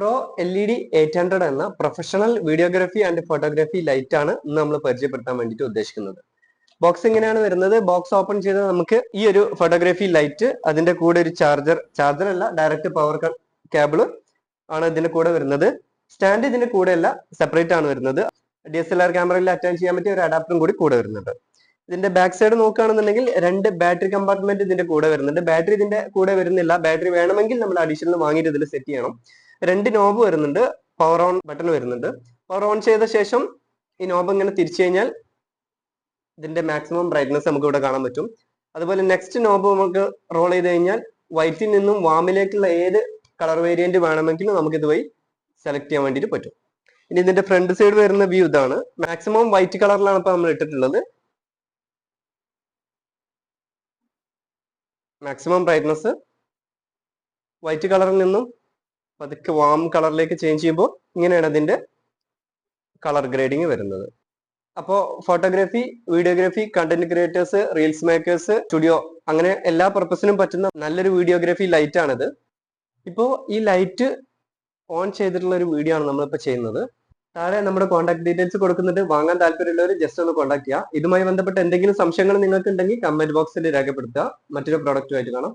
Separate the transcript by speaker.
Speaker 1: Pro L E D eight hundred എന്ന professional videography and photography light ആണ് ഇന്ന് നമ്മൾ പരിചയപ്പെടുത്താൻ വേണ്ടിയിട്ട് ഉദ്ദേശിക്കുന്നത്. ബോക്സ് എങ്ങനെയാണ് വരുന്നത്. ബോക്സ് ഓപ്പൺ ചെയ്ത് നമുക്ക് ഈ ഒരു ഫോട്ടോഗ്രാഫി ലൈറ്റ് അതിന്റെ കൂടെ ഒരു ചാർജർ ചാർജർ അല്ല ഡയറക്റ്റ് പവർ കേബിൾ ആണ് ഇതിന്റെ കൂടെ വരുന്നത്. സ്റ്റാൻഡ് ഇതിന്റെ കൂടെ അല്ല സെപ്പറേറ്റ് ആണ് വരുന്നത്. ഡി എസ് എൽ ആർ ക്യാമറയിൽ അറ്റാച്ച് ചെയ്യാൻ പറ്റിയ ഒരു അഡാപ്റ്ററും കൂടി കൂടെ വരുന്നുണ്ട്. ഇതിന്റെ ബാക്ക് സൈഡ് നോക്കുകയാണെന്നുണ്ടെങ്കിൽ രണ്ട് ബാറ്ററി കമ്പാർട്ട്മെന്റ് ഇതിന്റെ കൂടെ വരുന്നുണ്ട്. ബാറ്ററി ഇതിന്റെ കൂടെ വരുന്നില്ല. ബാറ്ററി വേണമെങ്കിൽ നമ്മൾ അഡീഷണൽ വാങ്ങിയിട്ട് ഇതിൽ സെറ്റ് ചെയ്യണം. രണ്ട് നോബ് വരുന്നുണ്ട്. പവർ ഓൺ ബട്ടൺ വരുന്നുണ്ട്. പവർ ഓൺ ചെയ്ത ശേഷം ഈ നോബ് ഇങ്ങനെ തിരിച്ചു കഴിഞ്ഞാൽ ഇതിന്റെ മാക്സിമം ബ്രൈറ്റ്നസ് നമുക്ക് ഇവിടെ കാണാൻ പറ്റും. അതുപോലെ നെക്സ്റ്റ് നോബ് നമുക്ക് റോൾ ചെയ്ത് കഴിഞ്ഞാൽ വൈറ്റിൽ നിന്നും വാമിലേക്കുള്ള ഏത് കളർ വേരിയന്റ് വേണമെങ്കിലും നമുക്ക് ഇതുവഴി സെലക്ട് ചെയ്യാൻ വേണ്ടിയിട്ട് പറ്റും. ഇനി ഇതിന്റെ ഫ്രണ്ട് സൈഡ് വരുന്ന വ്യൂ ഇതാണ്. മാക്സിമം വൈറ്റ് കളറിലാണ് ഇപ്പൊ നമ്മൾ ഇട്ടിട്ടുള്ളത്. മാക്സിമം ബ്രൈറ്റ്നസ് വൈറ്റ് കളറിൽ നിന്നും പതുക്കെ വാം കളറിലേക്ക് ചേഞ്ച് ചെയ്യുമ്പോൾ ഇങ്ങനെയാണ് അതിന്റെ കളർ ഗ്രേഡിങ് വരുന്നത്. അപ്പോൾ photography videography content creators reels makers studio അങ്ങനെ എല്ലാ പർപ്പസിനും പറ്റുന്ന നല്ലൊരു വീഡിയോഗ്രാഫി ലൈറ്റ് ആണിത്. ഇപ്പോൾ ഈ ലൈറ്റ് ഓൺ ചെയ്തിട്ടുള്ള ഒരു വീഡിയോ ആണ് നമ്മളിപ്പോൾ ചെയ്യുന്നത്. താഴെ നമ്മുടെ കോൺടാക്ട് ഡീറ്റെയിൽസ് കൊടുക്കുന്നുണ്ട്. വാങ്ങാൻ താല്പര്യമുള്ളവർ ജസ്റ്റ് ഒന്ന് കോൺടാക്ട് ചെയ്യുക ഇതുമായി ബന്ധപ്പെട്ട് എന്തെങ്കിലും സംശയങ്ങൾ നിങ്ങൾക്ക് ഉണ്ടെങ്കിൽ കമന്റ് ബോക്സിൽ രേഖപ്പെടുത്തുക. മറ്റൊരു പ്രോഡക്റ്റുമായിട്ട് കാണാം.